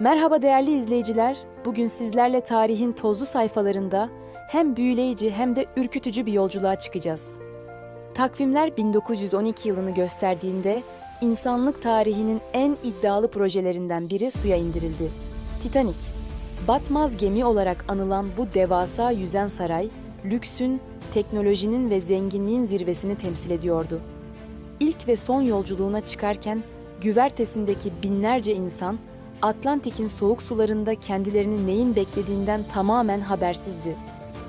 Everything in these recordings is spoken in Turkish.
Merhaba değerli izleyiciler. Bugün sizlerle tarihin tozlu sayfalarında hem büyüleyici hem de ürkütücü bir yolculuğa çıkacağız. Takvimler 1912 yılını gösterdiğinde insanlık tarihinin en iddialı projelerinden biri suya indirildi. Titanic. Batmaz gemi olarak anılan bu devasa yüzen saray, lüksün, teknolojinin ve zenginliğin zirvesini temsil ediyordu. İlk ve son yolculuğuna çıkarken güvertesindeki binlerce insan Atlantik'in soğuk sularında kendilerini neyin beklediğinden tamamen habersizdi.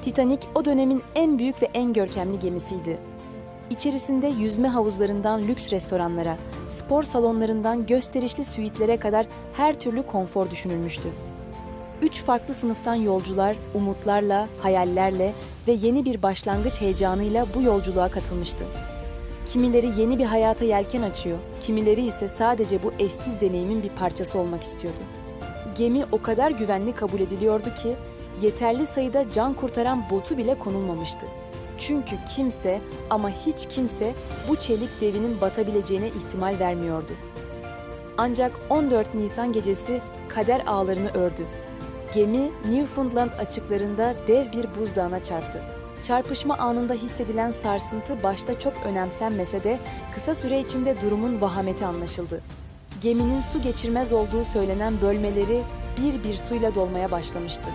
Titanic o dönemin en büyük ve en görkemli gemisiydi. İçerisinde yüzme havuzlarından lüks restoranlara, spor salonlarından gösterişli süitlere kadar her türlü konfor düşünülmüştü. Üç farklı sınıftan yolcular umutlarla, hayallerle ve yeni bir başlangıç heyecanıyla bu yolculuğa katılmıştı. Kimileri yeni bir hayata yelken açıyor, kimileri ise sadece bu eşsiz deneyimin bir parçası olmak istiyordu. Gemi o kadar güvenli kabul ediliyordu ki yeterli sayıda can kurtaran botu bile konulmamıştı. Çünkü kimse ama hiç kimse bu çelik devinin batabileceğine ihtimal vermiyordu. Ancak 14 Nisan gecesi kader ağlarını ördü. Gemi Newfoundland açıklarında dev bir buzdağına çarptı. Çarpışma anında hissedilen sarsıntı başta çok önemsenmese de kısa süre içinde durumun vahameti anlaşıldı. Geminin su geçirmez olduğu söylenen bölmeleri bir bir suyla dolmaya başlamıştı.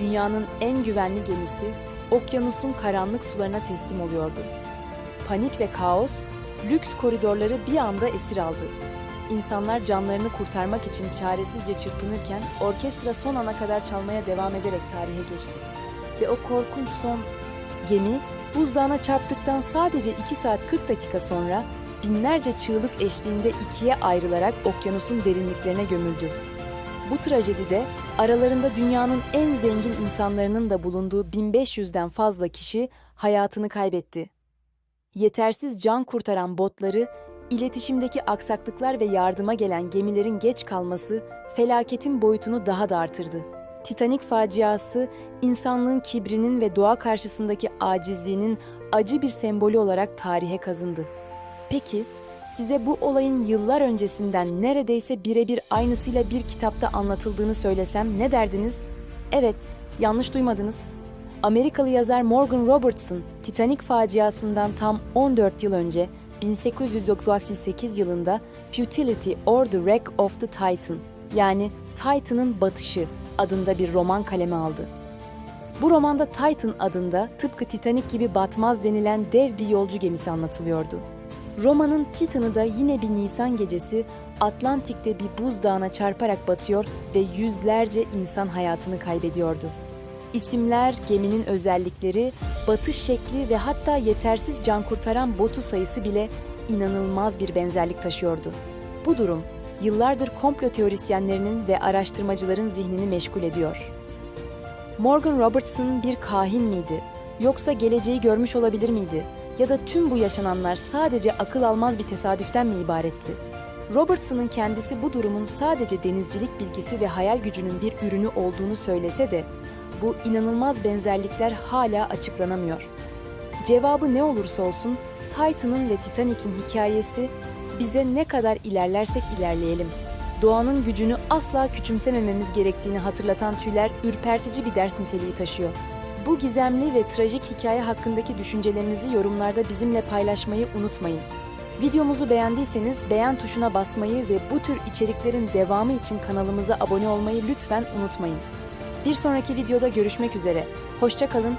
Dünyanın en güvenli gemisi okyanusun karanlık sularına teslim oluyordu. Panik ve kaos lüks koridorları bir anda esir aldı. İnsanlar canlarını kurtarmak için çaresizce çırpınırken orkestra son ana kadar çalmaya devam ederek tarihe geçti. Ve o korkunç son gemi buzdağına çarptıktan sadece 2 saat 40 dakika sonra binlerce çığlık eşliğinde ikiye ayrılarak okyanusun derinliklerine gömüldü. Bu trajedide aralarında dünyanın en zengin insanlarının da bulunduğu 1500'den fazla kişi hayatını kaybetti. Yetersiz can kurtaran botları, iletişimdeki aksaklıklar ve yardıma gelen gemilerin geç kalması felaketin boyutunu daha da artırdı. Titanic faciası insanlığın kibrinin ve doğa karşısındaki acizliğinin acı bir sembolü olarak tarihe kazındı. Peki size bu olayın yıllar öncesinden neredeyse birebir aynısıyla bir kitapta anlatıldığını söylesem ne derdiniz? Evet, yanlış duymadınız. Amerikalı yazar Morgan Robertson, Titanic faciasından tam 14 yıl önce 1898 yılında Futility or the Wreck of the Titan yani Titan'ın batışı adında bir roman kaleme aldı. Bu romanda Titan adında tıpkı Titanic gibi batmaz denilen dev bir yolcu gemisi anlatılıyordu. Romanın Titan'ı da yine bir Nisan gecesi Atlantik'te bir buzdağına çarparak batıyor ve yüzlerce insan hayatını kaybediyordu. İsimler, geminin özellikleri, batış şekli ve hatta yetersiz can kurtaran botu sayısı bile inanılmaz bir benzerlik taşıyordu. Bu durum yıllardır komplo teorisyenlerinin ve araştırmacıların zihnini meşgul ediyor. Morgan Robertson bir kahin miydi? Yoksa geleceği görmüş olabilir miydi? Ya da tüm bu yaşananlar sadece akıl almaz bir tesadüften mi ibaretti? Robertson'ın kendisi bu durumun sadece denizcilik bilgisi ve hayal gücünün bir ürünü olduğunu söylese de bu inanılmaz benzerlikler hala açıklanamıyor. Cevabı ne olursa olsun Titan'ın ve Titanic'in hikayesi bize ne kadar ilerlersek ilerleyelim. Doğanın gücünü asla küçümsemememiz gerektiğini hatırlatan tüyler ürpertici bir ders niteliği taşıyor. Bu gizemli ve trajik hikaye hakkındaki düşüncelerinizi yorumlarda bizimle paylaşmayı unutmayın. Videomuzu beğendiyseniz beğen tuşuna basmayı ve bu tür içeriklerin devamı için kanalımıza abone olmayı lütfen unutmayın. Bir sonraki videoda görüşmek üzere. Hoşça kalın,